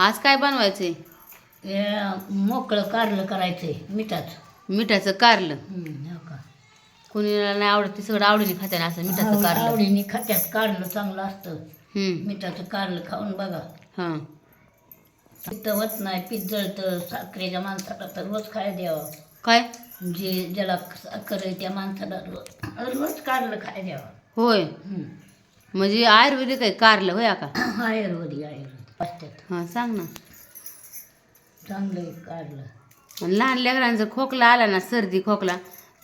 आज काय बनवायचंय? हे मोकळं कारलं करायचंय मिठाचं. मिठाचं कारलं? हम्म, हो का? कुणीला नाही आवडत ते सगळं आवडीने खाते ना असं मिठाचं आव- कारलं. आवडीने खात्यात कारलं चांगलं असतं. हम्म. मिठाचं कारलं खाऊन बघा. हां. पित्त होत नाही पित्त जळतं साखरेच्या माणसाला तर रोज खायला द्यावं. काय? जे ज्याला साखर आहे त्या माणसाला रोज रोज कारलं खायला द्यावं. होय. हम्म. म्हणजे आयुर्वेदिक आहे कारलं होय का? आयुर्वेदिक आयुर्वेदिक पाचत्यात हां सांग ना. चांगलं आहे कारलं आणि लहान लेकरांचा खोकला आला ना सर्दी खोकला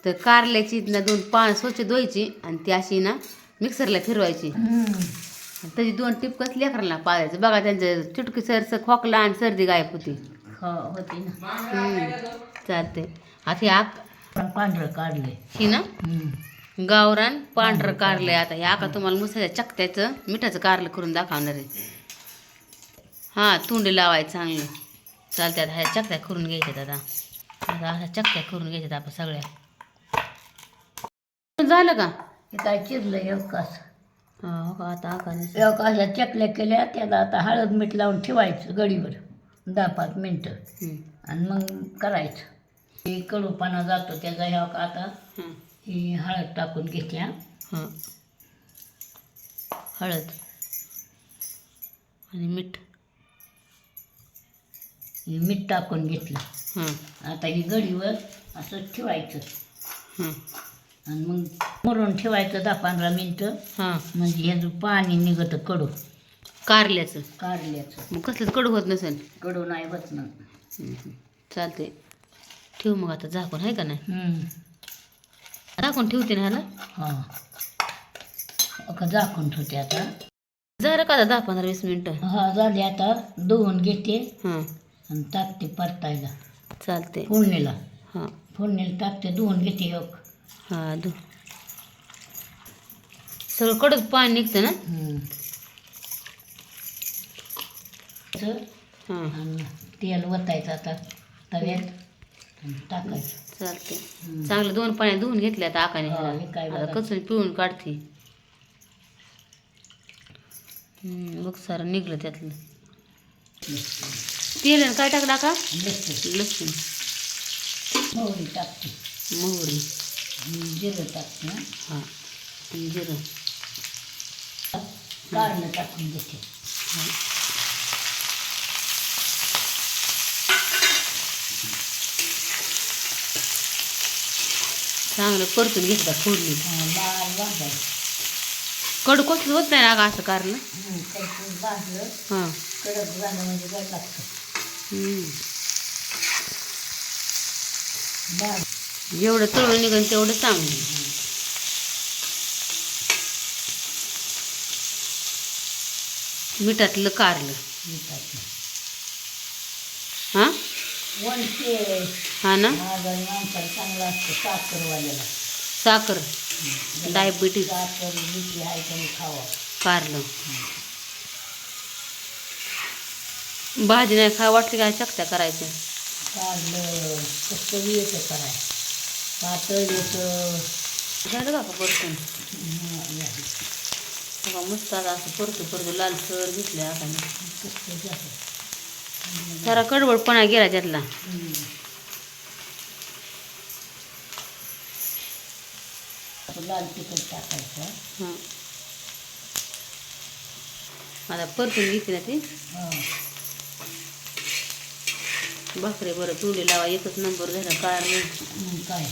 तर कारल्याची ना दोन पान स्वच्छ धुवायची आणि ती अशी ना मिक्सरला फिरवायची. हम्म. आणि त्याची दोन टिपकच लेकरांना पाळायचं. बघा त्यांचं चुटकी सरसं खोकला आणि सर्दी गायब होती. हो होती ना. चालते आता हे आक पण पांढरं काढलंय. ही ना. गावरान पांढरं कारलं आहे आता. हे आका तुम्हाला मुसाच्या चकत्याचं मिठाचं कारलं करून दाखवणार आहे. हां तोंडी लावायचं चांगलं. चालते आता ह्या चकत्या करून घ्यायच्यात आता. आता अशा चकत्या करून घ्यायच्यात आपण सगळ्या. झालं का? हे काय चिरलं एक कास. हा का आता आकाने एक अशा चकल्या केल्या त्याला आता हळद मीठ लावून ठेवायचं गडीवर. दहा पाच मिनटं. आणि मग करायचं. हे कडूपणा जातो त्याचा ह्या का आता. हं. हळद टाकून घेतल्या. हां. हळद. आणि मीठ. मीठ टाकून घेतलं. हां आता ही गडीवर असं ठेवायचं. हां आणि मग मुरून ठेवायचं दहा पंधरा मिनटं. हां. म्हणजे ह्याचं पाणी निघतं कडू. कारल्याचं. कारल्याचं. मग कसलं कडू होत नसेल? कडू नाही होत ना. चालते ठेव मग आता झाकून आहे का नाही? हम्म. झाकून ठेवते ना ह्याला? हा. झाकून ठेवते आता. झालं का दहा पंधरा वीस मिनटं? हा झाले आता. धुवून घेते. हां. आणि टाकते परतायला. चालते फोडणीला. हां. फोडणीला टाकते धुवून घेते एक. हां दु सगळं कडक पाणी निघतं ना? हम्म. असं. हां. आणि तेल वतायचं आता तव्यात आणि टाकायचं. चालते हम्म. चांगलं दोन पाण्यात धुवून घेतले आता आकाने. हा, हे काय आता बघा. कसून पिळून काढते. हम्म, बघ सारं निघलं त्यातलं. तेल आणि काय टाकलं का लसूण. लसूण मोहरी टाकते. मोहरी. आणि जिरं टाकते हं. आणि जिरं. काढणं टाकून हां. चांगलं परतून घेतलं फोडणी. हा, लाल कसलं होत नाही ना असं कारलं हं, हां. कडक झालं म्हणजे काय लागतं. जेवढं तळून निघन तेवढं चांगलं. मिठातलं कारलं. हां? हा ना? साखर. खावा. कारलं. भाजी नाही खा वाटली काय चकत्या करायच्या? काढलं कसं येतं कराय पातळ येतं. झालं का परतून. बघा मस्त आता असं परतू परतू लालसर घेतलं आता. जरा कडवडपणा गेला त्यातला. लाल तिखट टाकायचं. हां. आता परतून घेतली ना ती. भाकरे बरं चुली लावा एकच नंबर झाला कारलं मग काय?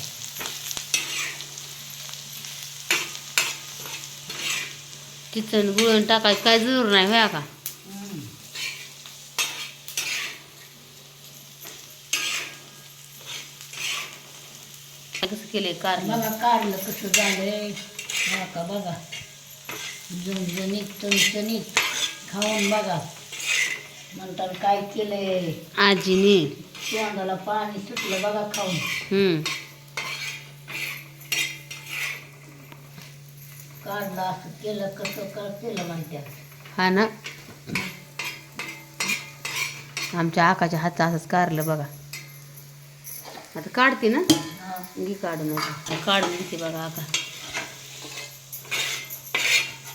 किचन गुळण टाकायचं काय जरूर नाही होया का. कसं केलंय कारलं? बघा काढलं कसं झालंय. का बघा. झणझणीत चणचणीत खाऊन बघा. नंतर काय केलंय? आजीने. तोंडाला पाणी सुटलं बघा खाऊन. हम्म. काढलं असं केलं कसं कर केलं म्हणतात हा ना. आमच्या आकाच्या हातचं असंच कारलं बघा. आता काढते ना? हा. घे काढून आता. काढून घेते बघा आका.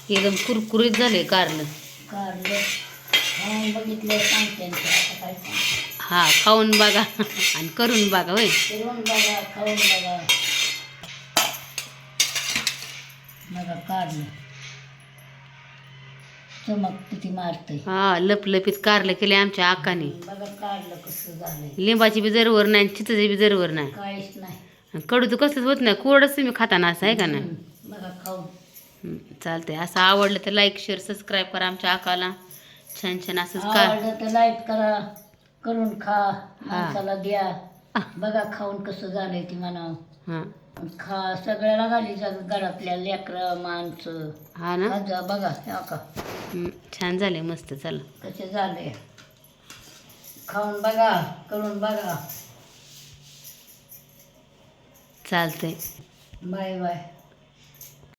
एकदम कुरकुरीत झाले कारलं. काढलं खाऊन बघितलं सांगते काय हा खाऊन बघा. आणि करून बघा होय. फिरून बघा खाऊन बघा. बघा काढलं. चमक किती मारतंय. हा लपलपीत कारलं केले आमच्या आकाने. बघा काढलं कसं झालंय. लिंबाची बी जरवर नाही आणि चिताची बी जरवर नाही. काहीच नाही. आणि कडू तर कसंच होत नाही. कोरडच तुम्ही खाताना असं आहे का नाही? हम्म, बघा खाऊन. चालतंय. असं आवडलं तर लाईक शेअर सबस्क्राईब करा आमच्या आकाला. छान छान असंच का? आवडलं तर लाइट करा करून खा माणसाला द्या. बघा खाऊन कसं झालंय ती म्हणा हां. खा सगळ्याला घाली जा घरातल्या लेकरं माणसं. हा ना? खाजा बघा ह्या का हं, छान झाले मस्त चला. कसे झाले? खाऊन बघा करून बघा. चालतंय. Bye bye.